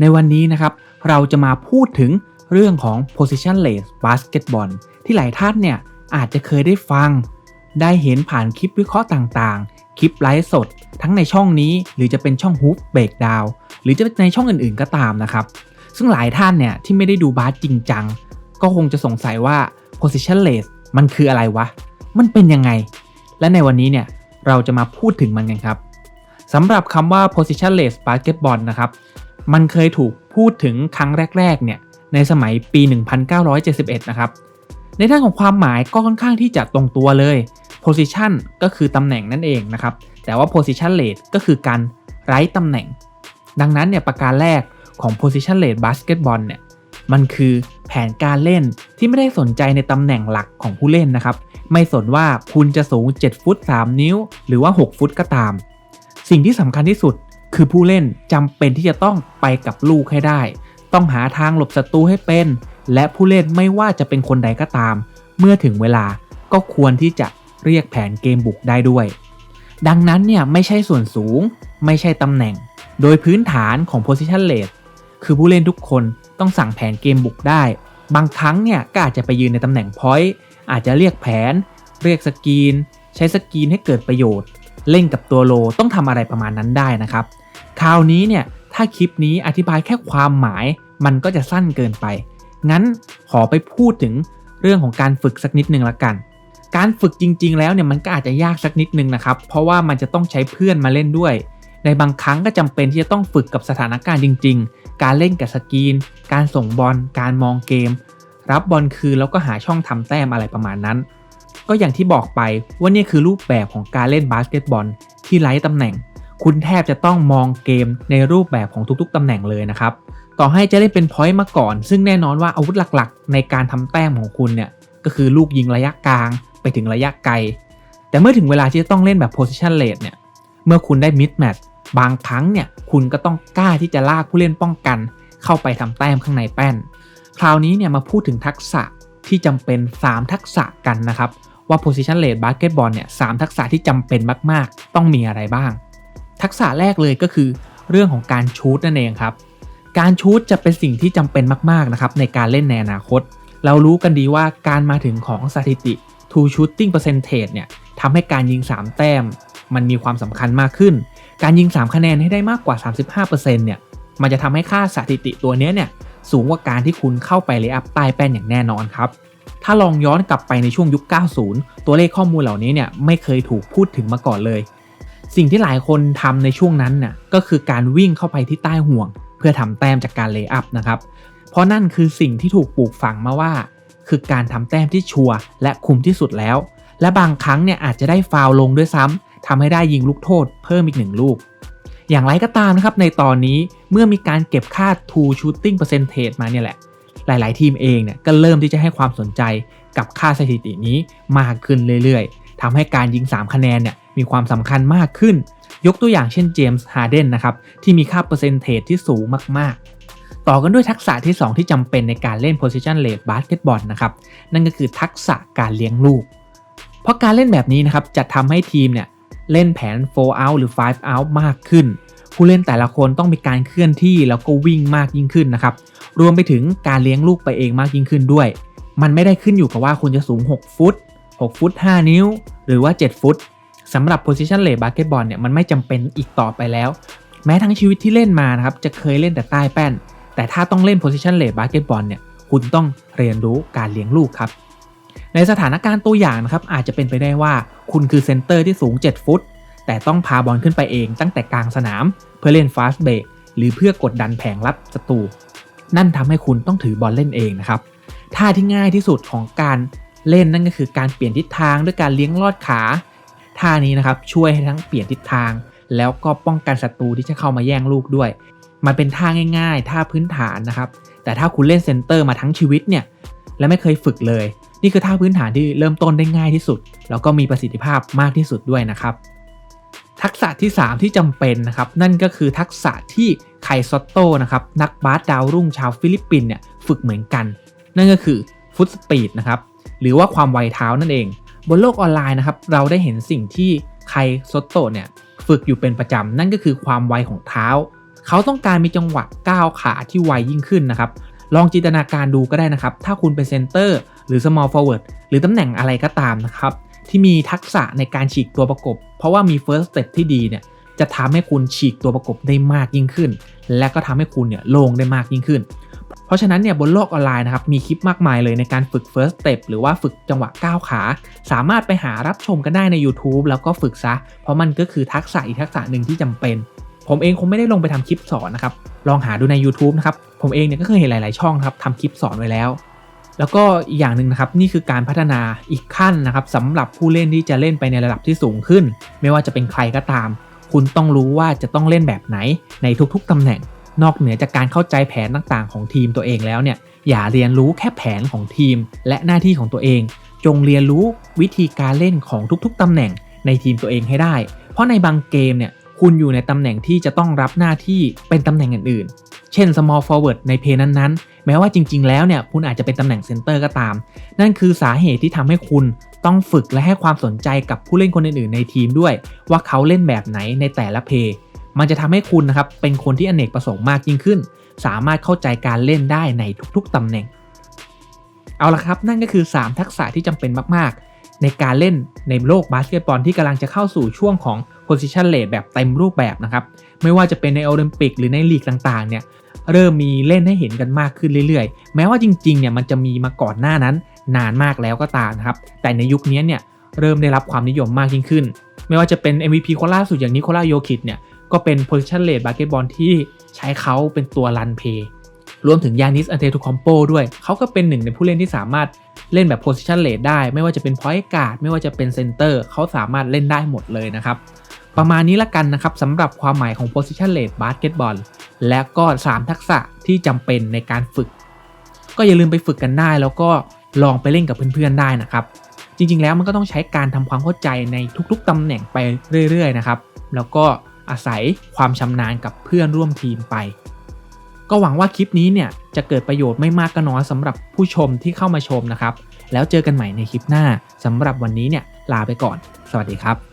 ในวันนี้นะครับเราจะมาพูดถึงเรื่องของ positionless basketball ที่หลายท่านเนี่ยอาจจะเคยได้ฟัง ได้เห็นผ่านคลิปวิเคราะห์ต่างๆ คลิปไลฟ์สด ทั้งในช่องนี้หรือจะเป็นช่อง Hoop Breakdown หรือจะในช่องอื่นๆก็ตามนะครับ ซึ่งหลายท่านเนี่ยที่ไม่ได้ดูบาสจริงจัง ก็คงจะสงสัยว่า positionless มันคืออะไรวะ มันเป็นยังไง และในวันนี้เนี่ยเราจะมาพูดถึงมันกันครับสำหรับคำว่า positionless basketball นะครับ มันเคยถูกพูดถึงครั้งแรกๆเนี่ยในสมัยปี 1971 นะครับ ในด้านของความหมายก็ค่อนข้างที่จะตรงตัวเลย position ก็คือตำแหน่งนั่นเองนะครับ แต่ว่า positionless ก็คือการไร้ตำแหน่ง ดังนั้นเนี่ยประการแรกของ positionless basketball เนี่ยมันคือแผนการเล่นที่ไม่ได้สนใจในตำแหน่งหลักของผู้เล่นนะครับ ไม่สนว่าคุณจะสูง 7 ฟุต 3 นิ้ว หรือว่า 6 ฟุตก็ตาม สิ่งที่สำคัญที่สุด คือผู้เล่นจำเป็นที่จะต้องไปกับลูกให้ได้ ต้องหาทางหลบศัตรูให้เป็น และผู้เล่นไม่ว่าจะเป็นคนใดก็ตาม เมื่อถึงเวลาก็ควรที่จะเรียกแผนเกมบุกได้ด้วย ดังนั้นเนี่ยไม่ใช่ส่วนสูง ไม่ใช่ตำแหน่ง โดยพื้นฐานของ position l e คือผู้เล่นทุกคนต้องสั่งแผนเกมบุกได้ บางครั้งเนี่ยก็อาจจะไปยืนในตำแหน่ง point อาจจะเรียกแผน เรียกสกรีน ใช้สกรีนให้เกิดประโยชน์ เล่นกับตัวโลต้องทำอะไรประมาณนั้นได้นะครับ คราวนี้เนี่ยถ้าคลิปนี้อธิบายแค่ความหมายมันก็จะสั้นเกินไป งั้นขอไปพูดถึงเรื่องของการฝึกสักนิดนึงละกัน การฝึกจริง ๆ แล้วเนี่ยมันก็อาจจะยากสักนิดนึงนะครับ เพราะว่ามันจะต้องใช้เพื่อนมาเล่นด้วย ในบางครั้งก็จำเป็นที่จะต้องฝึกกับสถานการณ์จริง ๆ การเล่นกับสกรีน การส่งบอล การมองเกม รับบอลคืนแล้วก็หาช่องทำแต้มอะไรประมาณนั้น ก็อย่างที่บอกไปว่านี่คือรูปแบบของการเล่นบาสเกตบอลที่ไร้ตำแหน่ง คุณแทบจะต้องมองเกมในรูปแบบของทุกๆตำแหน่งเลยนะครับ ต่อให้จะได้เป็นพอยต์มาก่อน ซึ่งแน่นอนว่าอาวุธหลักๆ ในการทำแต้มของคุณเนี่ยก็คือลูกยิงระยะกลางไปถึงระยะไกล แต่เมื่อถึงเวลาที่จะต้องเล่นแบบ position r a t e เนี่ย เมื่อคุณได้ mid match บางครั้งเนี่ยคุณก็ต้องกล้าที่จะลากผู้เล่นป้องกัน เข้าไปทำแต้มข้างในแป้น คราวนี้เนี่ยมาพูดถึงทักษะที่จำเป็น 3 ทักษะกันนะครับว่า position rate basketball เนี่ยสทักษะที่จำเป็นมาก ๆ ต้องมีอะไรบ้าง ทักษะแรกเลยก็คือ เรื่องของการชูตนั่นเองครับ การชูตจะเป็นสิ่งที่จำเป็นมากๆนะครับในการเล่นในอนาคต เรารู้กันดีว่าการมาถึงของสถิติ two shooting percentage เนี่ยทำให้การยิง 3 แต้ม มันมีความสำคัญมากขึ้น การยิง 3 คะแนนให้ได้มากกว่า 35%เนี่ยมันจะทำให้ค่าสถิติตัวนี้เนี่ยสูงกว่าการที่คุณเข้าไปเลย์อัพใต้แป้นอย่างแน่นอนครับถ้าลองย้อนกลับไปในช่วงยุค 90 ตัวเลขข้อมูลเหล่านี้เนี่ยไม่เคยถูกพูดถึงมาก่อนเลย สิ่งที่หลายคนทำในช่วงนั้นน่ะก็คือการวิ่งเข้าไปที่ใต้ห่วง เพื่อทำแต้มจากการเลย์อัพนะครับ เพราะนั่นคือสิ่งที่ถูกปลูกฝังมาว่า คือการทำแต้มที่ชัวร์และคุ้มที่สุดแล้ว และบางครั้งเนี่ยอาจจะได้ฟาวลงด้วยซ้ำทำให้ได้ยิงลูกโทษเพิ่มอีกหนึ่งลูก อย่างไรก็ตามนะครับในตอนนี้เมื่อมีการเก็บค่า two shooting percentage มาเนี่ยแหละ หลาย ๆ ทีมเองเนี่ยก็เริ่มที่จะให้ความสนใจกับค่าสถิตินี้มากขึ้นเรื่อย ๆทำให้การยิง 3 คะแนนเนี่ย มีความสำคัญมากขึ้น ยกตัวอย่างเช่นเจมส์ฮาร์เดนนะครับที่มีค่าเปอร์เซนเทจที่สูงมากๆ ต่อกันด้วยทักษะที่ 2 ที่จำเป็นในการเล่น position rate basketball นะครับนั่นก็คือทักษะการเลี้ยงลูก เพราะการเล่นแบบนี้นะครับจะทำให้ทีมเนี่ยเล่นแผน 4 out หรือ 5 out มากขึ้น ผู้เล่นแต่ละคนต้องมีการเคลื่อนที่แล้วก็วิ่งมากยิ่งขึ้นนะครับรวมไปถึงการเลี้ยงลูกไปเองมากยิ่งขึ้นด้วย มันไม่ได้ขึ้นอยู่กับว่าคุณจะสูง 6 ฟุต 6 ฟุต 5 นิ้ว หรือว่า 7 ฟุต สำหรับ position rate basketball เนี่ยมันไม่จำเป็นอีกต่อไปแล้ว แม้ทั้งชีวิตที่เล่นมานะครับจะเคยเล่นแต่ใต้แป้น แต่ถ้าต้องเล่น position rate basketball เนี่ยคุณต้องเรียนรู้การเลี้ยงลูกครับ ในสถานการณ์ตัวอย่างนะครับอาจจะเป็นไปได้ว่าคุณคือเซนเตอร์ที่สูง 7 ฟุต แต่ต้องพาบอลขึ้นไปเองตั้งแต่กลางสนาม เพื่อเล่นฟาสต์เบรกหรือเพื่อกดดันแผงรับศัตรูนั่นทำให้คุณต้องถือบอลเล่นเองนะครับท่าที่ง่ายที่สุดของการเล่นนั่นก็คือการเปลี่ยนทิศทางด้วยการเลี้ยงลอดขา ท่านี้นะครับช่วยให้ทั้งเปลี่ยนทิศทาง แล้วก็ป้องกันศัตรูที่จะเข้ามาแย่งลูกด้วย มันเป็นท่าง่าย ๆ ท่าพื้นฐานนะครับ แต่ถ้าคุณเล่นเซนเตอร์มาทั้งชีวิตเนี่ยและไม่เคยฝึกเลย นี่คือท่าพื้นฐานที่เริ่มต้นได้ง่ายที่สุด แล้วก็มีประสิทธิภาพมากที่สุดด้วยนะครับ ทักษะที่ 3 ที่จำเป็นนะครับนั่นก็คือทักษะที่ไคซอตโตนะครับนักบาสดาวรุ่งชาวฟิลิปปินส์เนี่ยฝึกเหมือนกัน นั่นก็คือฟุตสปีดนะครับหรือว่าความไวเท้านั่นเอง บนโลกออนไลน์นะครับเราได้เห็นสิ่งที่ไคซโตโตเนี่ยฝึกอยู่เป็นประจำนั่นก็คือความไวของเท้า เขาต้องการมีจังหวะก้าวขาที่ไวยิ่งขึ้นนะครับลองจินตนาการดูก็ได้นะครับ ถ้าคุณเป็นเซนเตอร์หรือ small forward หรือตำแหน่งอะไรก็ตามนะครับ ที่มีทักษะในการฉีกตัวประกบ เพราะว่ามี first step ที่ดีเนี่ย จะทำให้คุณฉีกตัวประกบได้มากยิ่งขึ้น และก็ทำให้คุณเนี่ยโล่งได้มากยิ่งขึ้น เพราะฉะนั้นเนี่ยบนโลกออนไลน์นะครับมีคลิปมากมายเลยในการฝึก first step หรือว่าฝึกจังหวะก้าวขา สามารถไปหารับชมกันได้ใน YouTube แล้วก็ฝึกซะ เพราะมันก็คือทักษะอีกทักษะหนึ่งที่จำเป็น ผมเองคงไม่ได้ลงไปทำคลิปสอนนะครับลองหาดูใน YouTube นะครับผมเองเนี่ยก็เคยเห็นหลาย ๆ ช่องครับทำคลิปสอนไว้แล้วแล้วก็อีกอย่างหนึ่งนะครับนี่คือการพัฒนาอีกขั้นนะครับสำหรับผู้เล่นที่จะเล่นไปในระดับที่สูงขึ้น ไม่ว่าจะเป็นใครก็ตาม คุณต้องรู้ว่าจะต้องเล่นแบบไหนในทุกๆตำแหน่ง นอกเหนือจากการเข้าใจแผนต่างๆ ของทีมตัวเองแล้วเนี่ยอย่าเรียนรู้แค่แผนของทีมและหน้าที่ของตัวเอง จงเรียนรู้วิธีการเล่นของทุกๆตำแหน่งในทีมตัวเองให้ได้ เพราะในบางเกมเนี่ยคุณอยู่ในตำแหน่งที่จะต้องรับหน้าที่เป็นตำแหน่งอื่นๆ เช่น small forward ในเพย์นั้นๆ แม้ว่าจริง ๆ แล้วเนี่ยคุณอาจจะเป็นตำแหน่งเซนเตอร์ก็ตาม นั่นคือสาเหตุที่ทำให้คุณต้องฝึกและให้ความสนใจกับผู้เล่นคนอื่นๆ ในทีมด้วย ว่าเขาเล่นแบบไหนในแต่ละเพย์มันจะทำให้คุณนะครับเป็นคนที่อเนกประสงค์มากยิ่งขึ้น สามารถเข้าใจการเล่นได้ในทุกๆตำแหน่ง เอาละครับนั่นก็คือ 3 ทักษะที่จำเป็นมากๆ ในการเล่นในโลกบาสเกตบอลที่กำลังจะเข้าสู่ช่วงของ position rate แบบเต็มรูปแบบนะครับ ไม่ว่าจะเป็นในโอลิมปิกหรือในลีกต่างๆเนี่ย เริ่มมีเล่นให้เห็นกันมากขึ้นเรื่อยๆ แม้ว่าจริงๆเนี่ยมันจะมีมาก่อนหน้านั้น นานมากแล้วก็ตามนะครับ แต่ในยุคนี้เนี่ยเริ่มได้รับความนิยมมากยิ่งขึ้น ไม่ว่าจะเป็น MVP คนล่าสุดอย่างนิโคลาโยคิดเนี่ยก็เป็น position rate บาสเกตบอลที่ใช้เขาเป็นตัวรันเพย์รวมถึงยานิสอันเทตุคอมโปด้วย เขาก็เป็นหนึ่งในผู้เล่นที่สามารถเล่นแบบ position rate ได้ ไม่ว่าจะเป็น point guard ไม่ว่าจะเป็น center เขาสามารถเล่นได้หมดเลยนะครับ ประมาณนี้ละกันนะครับสำหรับความหมายของ position rate basketball และก็ 3 ทักษะที่จำเป็นในการฝึก ก็อย่าลืมไปฝึกกันได้ แล้วก็ลองไปเล่นกับเพื่อนๆได้นะครับ จริงๆแล้วมันก็ต้องใช้การทำความเข้าใจในทุกๆตำแหน่งไปเรื่อยๆนะครับแล้วก็อาศัยความชำนาญกับเพื่อนร่วมทีมไป ก็หวังว่าคลิปนี้เนี่ยจะเกิดประโยชน์ไม่มากก็น้อยสำหรับผู้ชมที่เข้ามาชมนะครับ แล้วเจอกันใหม่ในคลิปหน้าสำหรับวันนี้เนี่ยลาไปก่อน สวัสดีครับ